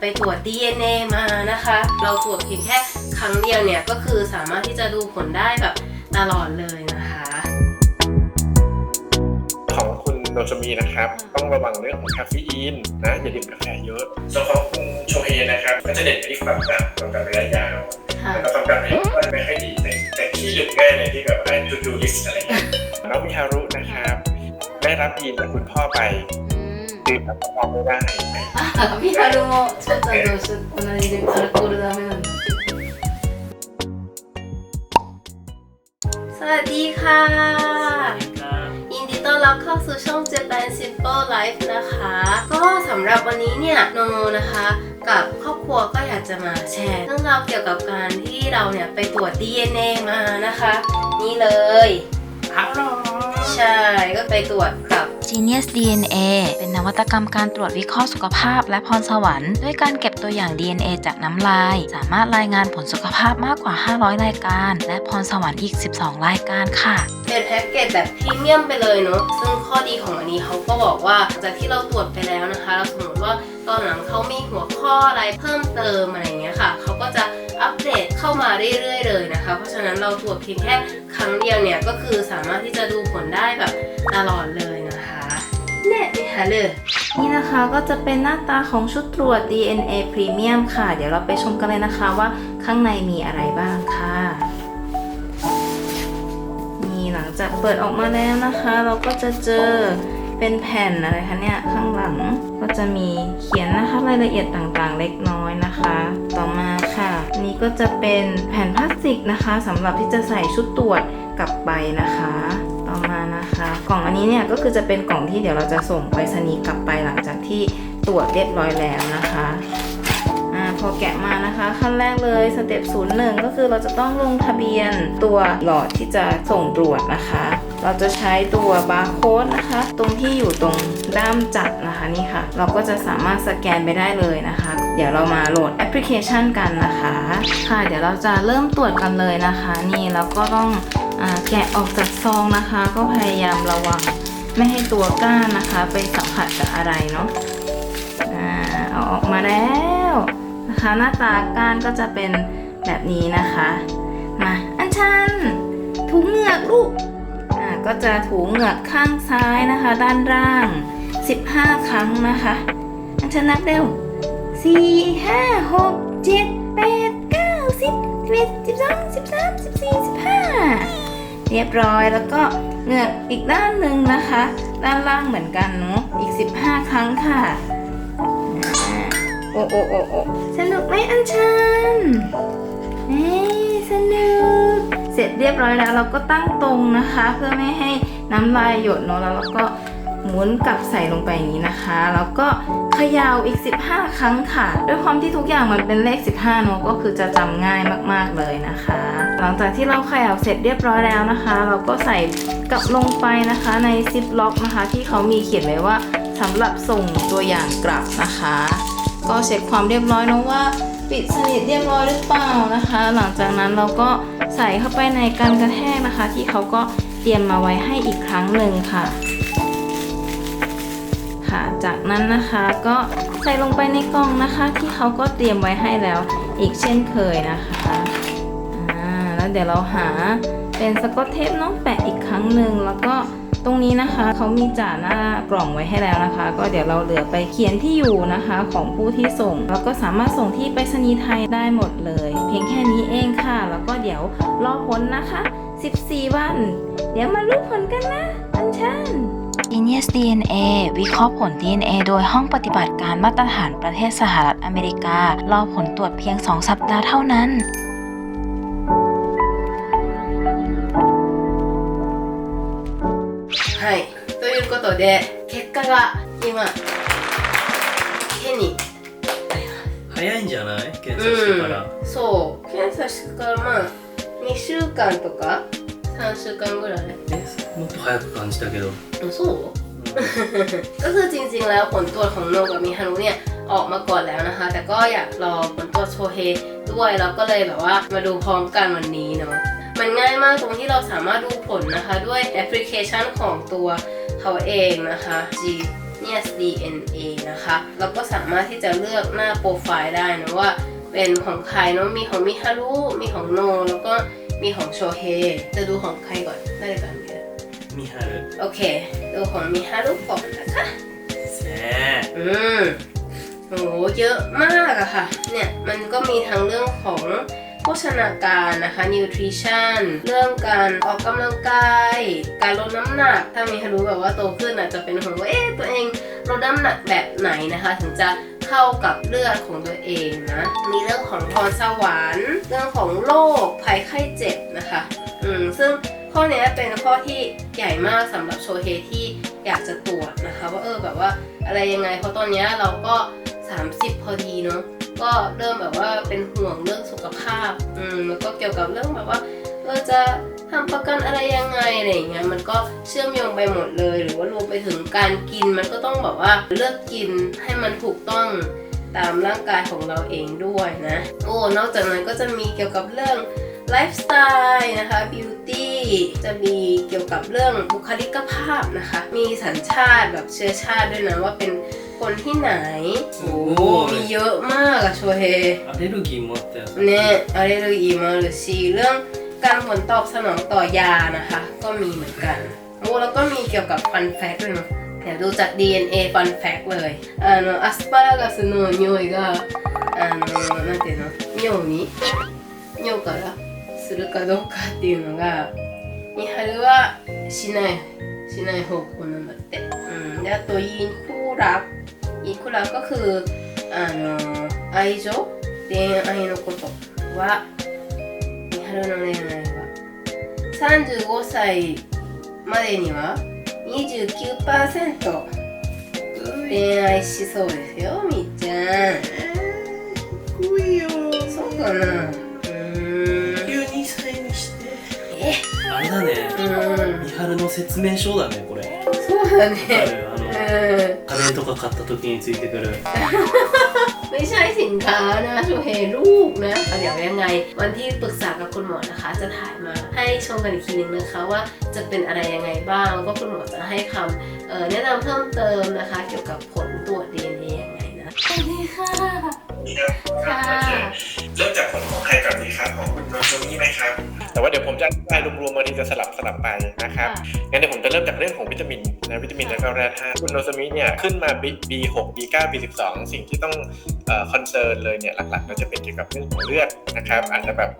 ไปตรวจ DNA มานะคะ เราตรวจเพียงแค่ครั้งเดียวเนี่ยก็คือสามารถที่จะดูผลได้แบบตลอดเลยนะคะ ของคุณโนชมีนะครับ ต้องระวังเรื่องของคาเฟอีนนะ อย่าดื่มกาแฟเยอะส่วนของคุณโชเฮนะครับ ก็จะเด่นไปที่ความหนักความการระยะยาวค่ะแล้วก็ความการระยะสั้นไม่ค่อยดีแต่แต่ที่หลุดง่ายในที่แบบว่าดูดูลิสอะไรเงี้ยน้องมิฮารุนะครับ ได้รับยีนจากคุณพ่อไป ดื่มแอลกอฮอล์ไม่ได้ あミハルもしょうちゃんと一緒同じでアルコールダメなんだ สวัสดีค่ะ ยินดีต้อนรับเข้าสู่ช่อง Japan Simple Life นะคะ ก็สำหรับวันนี้เนี่ยโนโนนะคะ กับครอบครัวก็อยากจะมาแชร์เรื่องราวเกี่ยวกับการที่เราเนี่ยไปตรวจ DNA มานะคะ นี่เลย ใช่ก็ไปตรวจกับ Genius DNA เป็นนวัตกรรมการตรวจวิเคราะห์สุขภาพและพรสวรรค์ด้วยการเก็บตัวอย่าง DNA จากน้ำลาย สามารถรายงานผลสุขภาพมากกว่า 500 รายการ และพรสวรรค์อีก 12 รายการค่ะ เป็นแพ็กเกจแบบพรีเมียมไปเลยเนาะซึ่งข้อดีของอันนี้เขาก็บอกว่าจากที่เราตรวจไปแล้วนะคะ เราสมมติว่าตอนหลังเขามีหัวข้ออะไรเพิ่มเติมอะไรเงี้ยค่ะเขาก็จะอัปเดตเข้ามาเรื่อยๆเลยนะคะ เพราะฉะนั้นเราตรวจเพียงแค่ครั้งเดียวเนี่ยก็คือสามารถที่จะดูผลได้แบบตลอดเลย นะคะเนี่ยนี่ค่ะเลยนี่นะคะก็จะเป็นหน้าตาของชุดตรวจ DNA Premium ค่ะ เดี๋ยวเราไปชมกันเลยนะคะว่าข้างในมีอะไรบ้างค่ะนี่หลังจากเปิดออกมาแล้วนะคะ เราก็จะเจอเป็นแผ่นอะไรคะเนี่ยข้างหลังก็จะมีเขียนนะคะรายละเอียดต่างๆ เล็กน้อยนะคะ ต่อมาค่ะนนี้ก็จะเป็นแผ่นพลาสติกนะคะสำหรับที่จะใส่ชุดตรวจกลับไปนะคะ กล่องอันนี้เนี่ยก็คือจะเป็นกล่องที่เดี๋ยวเราจะส่งไปรษณีย์กลับไปหลังจากที่ตรวจเรียบร้อยแล้วนะคะอ่าพอแกะมานะคะขั้นแรกเลยสเต็ปศูนย์หนึ่งก็คือเราจะต้องลงทะเบียนตัวหลอดที่จะส่งตรวจนะคะ เราจะใช้ตัวบาร์โค้ดนะคะ ตรงที่อยู่ตรงด้ามจับนะคะนี่ค่ะ เราก็จะสามารถสแกนไปได้เลยนะคะ เดี๋ยวเรามาโหลดแอปพลิเคชันกันนะคะ ค่ะ เดี๋ยวเราจะเริ่มตรวจกันเลยนะคะ นี่แล้วก็ต้อง แกะออกจากซองนะคะ ก็พยายามระวังไม่ให้ตัวก้านนะคะ ไปสัมผัสกับอะไรเนาะเอาออกมาแล้วนะคะหน้าตาก้านก็จะเป็นแบบนี้นะคะมาอัญชันถูเหงือกลูกอ่าก็จะถูเหงือกข้างซ้ายนะคะ ด้านล่าง 15 ครั้งนะคะ อันชิญนับเร็ว4 5 6 7 8 9 10 11 12 13 14 15 เรียบร้อยแล้วก็เหงือกอีกด้านหนึ่งนะคะ ด้านล่างเหมือนกันเนาะอีก 15 ครั้งค่ะโอ้โอ้โอ้โอ้สนุกไหมอันชันเอ้สนุก เสร็จเรียบร้อยแล้วเราก็ตั้งตรงนะคะ เพื่อไม่ให้น้ำลายหยดเนาะแล้วเราก็ มุนกลับใส่ลงไปอย่างนี้นะคะ แล้วก็เขยาอีก 15 ครั้งค่ะ ด้วยความที่ทุกอย่างมันเป็นเลข 15เนอะก็คือจะจำง่ายมากๆเลยนะคะ หลังจากที่เราเขยาเสร็จเรียบร้อยแล้วนะคะ เราก็ใส่กลับลงไปนะคะในซิปล็อกนะคะ ที่เขามีเขียนไว้ว่าสำหรับส่งตัวอย่างกลับนะคะ ก็เช็คความเรียบร้อยเนอะว่าปิดสนิทเรียบร้อยหรือเปล่านะคะ หลังจากนั้นเราก็ใส่เข้าไปในกันกระแทกนะคะ ที่เขาก็เตรียมมาไว้ให้อีกครั้งหนึ่งค่ะ ค่ะ จากนั้นนะคะก็ใส่ลงไปในกล่องนะคะ ที่เขาก็เตรียมไว้ให้แล้วอีกเช่นเคยนะคะอ่าแล้วเดี๋ยวเราหาเป็นสกอตเทปน้องแปะอีกครั้งหนึ่งแล้วก็ตรงนี้นะคะเขามีจ่าหน้ากล่องไว้ให้แล้วนะคะ ก็เดี๋ยวเราเหลือไปเขียนที่อยู่นะคะของผู้ที่ส่ง แล้วก็สามารถส่งที่ไปรษณีย์ไทยได้หมดเลย เพียงแค่นี้เองค่ะ แล้วก็เดี๋ยวรอผลนะคะ 14 วัน เดี๋ยวมารู้ผลกันนะอันชัน Genius DNA วิเคราะห์ผล DNA โดยห้องปฏิบัติการมาตรฐานประเทศสหรัฐอเมริกา รอผลตรวจเพียง 2 สัปดาห์เท่านั้น はい。ということで、結果が今、手に早いんじゃない検査してから、うん、そう検査してからまあ2週間とか 3週間ぐらいえもっと早く感じたけど、うんそうก็คือจริงๆแล้วผลตรวจของโนกับมิฮารุเนี่ยออกมาก่อนแล้วนะคะ แต่ก็อยากรอผลตรวจโชเฮด้วยแล้วก็เลยแบบว่ามาดูพร้อมกันวันนี้เนาะมันง่ายมากตรงที่เราสามารถดูผลนะคะ ด้วยแอปพลิเคชันของตัวเขาเองนะคะ G เนี่ย DNA นะคะ เราก็สามารถที่จะเลือกหน้าโปรไฟล์ได้นะว่า เป็นของใครเนาะมีของมิฮารุมีของโน แล้วก็ มีของโชเฮจะดูของใครก่อนได้ก่อนเนี่ยมิฮารุโอเค ดูของมิฮารุก่อนนะคะแซ่อืมโหเยอะมากอะค่ะ เนี่ยมันก็มีทั้งเรื่องของโภชนาการนะคะนิวทริชั่นเรื่องการออกกำลังกาย การลดน้ำหนัก ถ้ามีฮารุแบบว่าโตขึ้นอาจจะเป็นห่วงว่าเอ๊ะตัวเองลดน้ำหนักแบบไหนนะคะ ถึงจะ เข้ากับเลือดของตัวเองนะ มีเรื่องของพรสวรรค์ เรื่องของโรคภัยไข้เจ็บนะคะ อืม ซึ่งข้อเนี้ยเป็นข้อที่ใหญ่มากสำหรับโชเฮที่อยากจะตรวจนะคะ ว่าเออแบบว่าอะไรยังไง เพราะตอนเนี้ยเราก็ 30 พอดีเนาะ ก็เริ่มแบบว่าเป็นห่วงเรื่องสุขภาพ อืม แล้วก็เกี่ยวกับเรื่องแบบว่า เออจะทำประกันอะไรยังไงอะไรอย่างเงี้ย มันก็เชื่อมโยงไปหมดเลย หรือว่ารวมไปถึงการกิน มันก็ต้องแบบว่าเลือกกินให้มันถูกต้องตามร่างกายของเราเองด้วยนะ โอ้ นอกจากนั้นก็จะมีเกี่ยวกับเรื่อง ไลฟ์สไตล์นะคะ บิวตี้ จะมีเกี่ยวกับเรื่องบุคลิกภาพนะคะ มีสัญชาติแบบเชื้อชาติด้วยนะว่าเป็นคนที่ไหน す โอ้ ご มี い เยอะมากอะโชเฮ アレルギーもあったやつ เนี่ยอะไรเลยอีมาหรือชีเรื่อง การผลตอบสนองต่อยานะคะ ก็มีเหมือนกันโอ้แล้วก็มีเกี่ยวกับฟันแฟกด้วยเนาะเดี๋ยวดูจาก DNA ฟันแฟกเลยあのアスパラガスの匂いがあのなんていうの尿に尿からするかどうかっていうのがミハルはしないしない方向なんだってうんであとインクラインクラก็คือあの愛情恋愛のことは三 春の恋愛は。35歳までには29%恋愛しそうですよみっちゃん。濃いよそうかな。うーん12歳にして。えあれだね。うん。ミハルの説明書だねこれ。そうだあねる？あのうん。カレーとか買った時についてくる ไม่ใช่สินค้านะโชเฮลูกนะเดี๋ยวยังไง วันที่ปรึกษากับคุณหมอนะคะ จะถ่ายมาให้ชมกันอีกทีนึงนะคะว่าจะเป็นอะไรยังไงบ้างแล้วก็คุณหมอจะให้คำเอ่อแนะนำเพิ่มเติมนะคะ เกี่ยวกับผลตรวจ DNA ยังไงนะสวัสดีค่ะนี่ครับค่ะเริ่มจากผลของใครก่อนดีครับของคุณโนโซนี่ไหมครับแต่ว่าเดี๋ยวผมจะอธิบายรวมๆบางทีจะสลับสลับไปนะครับงั้นเดี๋ยวผมจะเริ่มจากเรื่องของวิตามิน นะวิตามินแล้วก็แร่ธาตุคุณโนซามิเนี่ยขึ้นมา B6 B9 B12 สิ่งที่ต้องคอนเซิร์นเลยเนี่ยหลักๆก็จะเป็นเกี่ยวกับเรื่องของเลือดนะครับอาจจะแบบ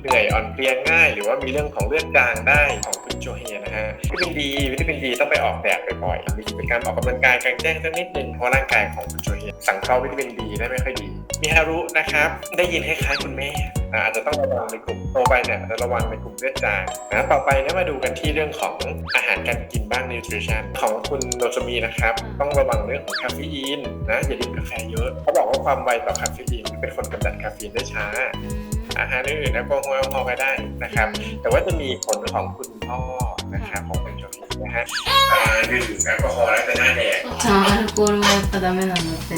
เหนื่อยอ่อนเพลียง่าย หรือว่ามีเรื่องของเลือดจางได้ของคุณโจเฮียนะฮะวิตามินดีวิตามินดีต้องไปออกแดดบ่อยๆมีกิจกรรมออกกำลังกายกลางแจ้งสักนิดนึงเพราะร่างกายของคุณโจเฮียสังเคราะห์วิตามินดีได้ไม่ค่อยดี มีฮารุนะครับได้ยินคล้ายๆคุณแม่นะอาจจะต้องระวังในกลุ่มโตไปเนี่ยอาจจะระวังในกลุ่มเลือดจางนะต่อไปเนี่ยมาดูกันที่เรื่องของอาหารการกินบ้าง nutrition ของคุณโนซามีนะครับ ต้องระวังเรื่องของคาเฟอีนนะอย่าดื่มกาแฟเยอะเขาบอกว่าความไวต่อคาเฟอีนเป็นคนกำจัดคาเฟอีนได้ช้า อาหารอื่นๆแอลกอฮอล์แอลกอฮอล์ก็ได้นะครับ แต่ว่าจะมีผลของคุณพ่อนะครับของคุณโจมีนะฮะอ่าดื่มแอลกอฮอล์แล้วจะหน้าแดง อ๋อアルコールもやっぱダメなんだって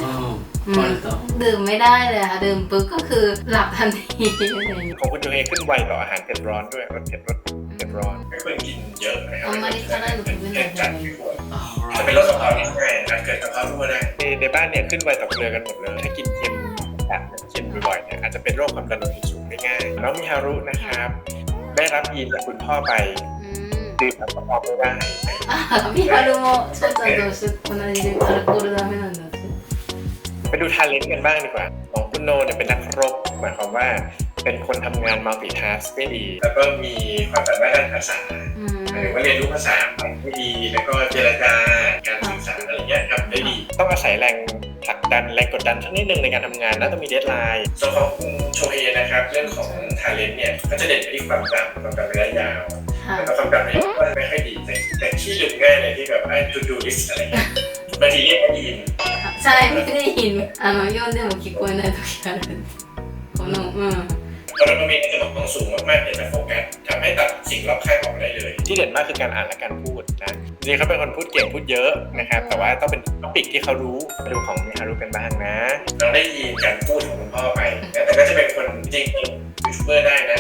ดื่มไม่ได้เลยค่ะ ดื่มปุ๊บก็คือหลับทันทีเลยของคุณจูเอขึ้นไวต่ออาหารเผ็ดร้อนด้วยรสเผ็ดรสเผ็ดร้อนไม่ควรกินเยอะนะครับำไมถ้าได้หนูเป็นเด็กจัดไม่ควรจะเป็นรสกะเพราที่ง่ยอาจเกิดกะเพราทั่วได้ในในบ้านเนี่ยขึ้นไวต่อเกลือกันหมดเลยถ้ากินเค็มแบบเค็มบ่อยๆเนี่ยอาจจะเป็นโรคความดันโลหิตสูงได้ง่ายน้องมิฮารุนะครับ ได้รับยีนจากคุณพ่อไปดื่มแอลกอฮอล์ไม่ได้พี่ฮารุโมช่วยจัดดูชุดคนนั้นดีคอราโกะได้ไหมนั่น ปดูทาเลนต์กันบ้างดีกว่า ของคุณโนเนี่ยเป็นนักรบหมายความว่าเป็นคนทำงานมัลติทัสได้ดี แล้วก็มีความสามารถด้านภาษาอืมหมายถึงว่าเรียนรู้ภาษาได้ดี แล้วก็เจรจาการสื่อสารอะไรเงี้ยทำได้ดี ต้องอาศัยแรงผลักดันแรงกดดันสักนิดนึงในการทำงานน่าต้องมีเดทไลน์ส่วนของคุณโชเฮนะครับเรื่องของทาเลนต์เนี่ยก็จะเด่นไปที่ความจำความจำระยะยาวค่ะแล้วก็ความจำระยะสั้นไม่ค่อยดีแต่แต่ที่ลืมง่ายเลยที่แบบไอ้ to do list อะไรเงี้ยบางทีเรียกว่าดีน ใช่ไม่ได้ยินあの読んでも聞こえない時あるこのうん เพราะมันมีสมองสูงมากๆเนี่ยจะโฟกัสทำให้ตัดสิ่งรอบข้างออกได้เลย ที่เด่นมากคือการอ่านและการพูดนะจริงๆเขาเป็นคนพูดเก่งพูดเยอะนะครับ แต่ว่าต้องเป็นท็อปิกที่เขารู้มาดูของมิฮารุกันบ้างนะเราได้ยินการพูดของคุณพ่อไปนะแต่ก็จะเป็นคนจริงๆยูทูบเบอร์ได้นะ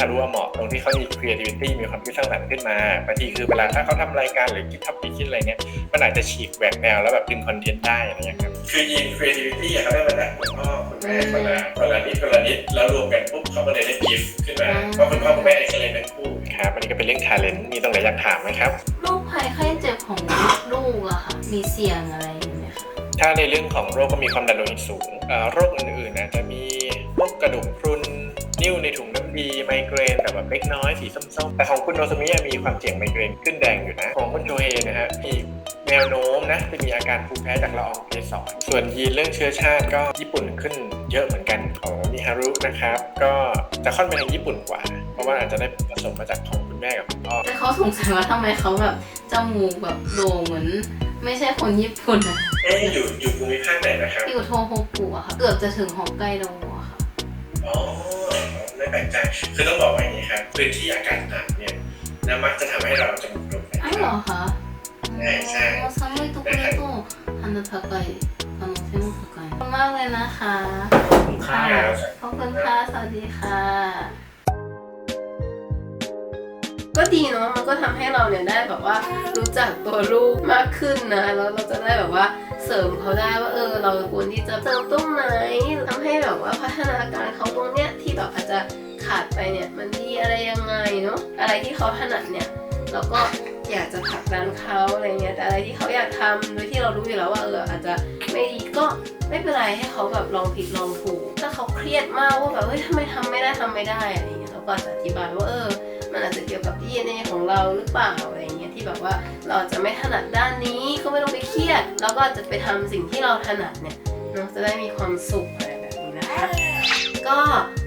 ฮารุอะเหมาะตรงที่เขามี creativity มีความคิดสร้างสรรค์ขึ้นมาบางทีคือเวลาถ้าเขาทำรายการหรือคิดทับคิดอะไรเงี้ยมันอาจจะฉีกแหวกแนวแล้วแบบดึงคอนเทนต์ได้อะไรเงี้ยครับคือยีน creativity อะเขาได้มาจากคุณพ่อคุณแม่คนละคนละนิดคนละนิดแล้วรวมกันปุ๊บเขาก็เลยได้กิฟต์ขึ้นมาเพราะคุณพ่อคุณแม่เอ็กซ์เลนทั้งคู่ครับอันนี้ก็เป็นเรื่อง talent มีตรงไหนอยากถามไหมครับโรคภัยไข้เจ็บของลูกอะค่ะมีเสี่ยงอะไรไหมคะถ้าในเรื่องของโรคก็มีความดันโลหิตสูงโรคอื่นๆนะจะมีโรคกระดูกพรุนนิ่วในถุง น้ำดีไมเกรนแต่แบบเล็กน้อยสีส้มๆ แต่ของคุณโนซามิอะมีความเสี่ยงไมเกรนขึ้นแดงอยู่นะ ของคุณโจเฮนะฮะมีแนวโน้มนะจะมีอาการภูมิแพ้จากละอองเกสรส่วนยีนเรื่องเชื้อชาติก็ญี่ปุ่นขึ้นเยอะเหมือนกันของมิฮารุนะครับ ก็จะค่อนไปทางญี่ปุ่นกว่า เพราะว่าอาจจะได้ผสมมาจากของคุณแม่กับคุณพ่อแต่เขาสงสัยว่าทำไมเขาแบบจมูกแบบโด่งเหมือนไม่ใช่คนญี่ปุ่นอะเอ๊ะอยู่อยู่ภูมิภาคไหนนะครับอยู่โทโฮกุอะค่ะ เกือบจะถึงฮอกไกโดอะค่ะอ๋อ ไม่แปลกใจ คือต้องบอกว่าอย่างนี้ครับพื้นที่อากาศหนาวเนี่ยนะมักจะทำให้เราจมูกโด่งได้อ้าเหรอคะใช่ใช่寒いとこมากเลยนะคะขอบคุณค่ะขอบคุณค่ะ สวัสดีค่ะ ก็ดีเนาะมันก็ทำให้เราเนี่ยได้แบบว่ารู้จักตัวลูกมากขึ้นนะแล้วเราจะได้แบบว่าเสริมเขาได้ว่าเออ เราควรที่จะเติมตรงไหนทำให้แบบว่าพัฒนาการเขาตรงเนี้ยที่แบบอาจจะขาดไปเนี่ยมันดีอะไรยังไงเนาะอะไรที่เขาถนัดเนี่ยเราก็อยากจะผลักดันเขาอะไรเงี้ยแต่อะไรที่เขาอยากทำโดยที่เรารู้อยู่แล้วว่าเอออาจจะไม่ดีก็ไม่เป็นไรให้เขาแบบลองผิดลองถูกถ้าเขาเครียดมากว่าแบบเฮ้ยทำไมทำไม่ได้ทำไม่ได้อะไรเงี้ยเราก็จะอธิบายว่าเออ มันอาจจะเกี่ยวกับ DNA ของเราหรือเปล่าอะไรเงี้ยที่แบบว่าเราอาจจะไม่ถนัดด้านนี้ก็ไม่ต้องไปเครียด แล้วก็อาจจะไปทำสิ่งที่เราถนัดเนี่ยเนาะจะได้มีความสุขอะไรแบบนี้นะคะก็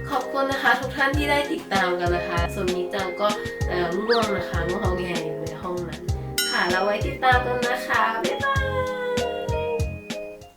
ขอบคุณนะคะทุกท่านที่ได้ติดตามกันนะคะส่วนนี้จังก็เอ่อง่วงนะคะง่วงเอาแงอยู่ในห้องนั้นค่ะเราไว้ติดตามกันนะคะบ๊าย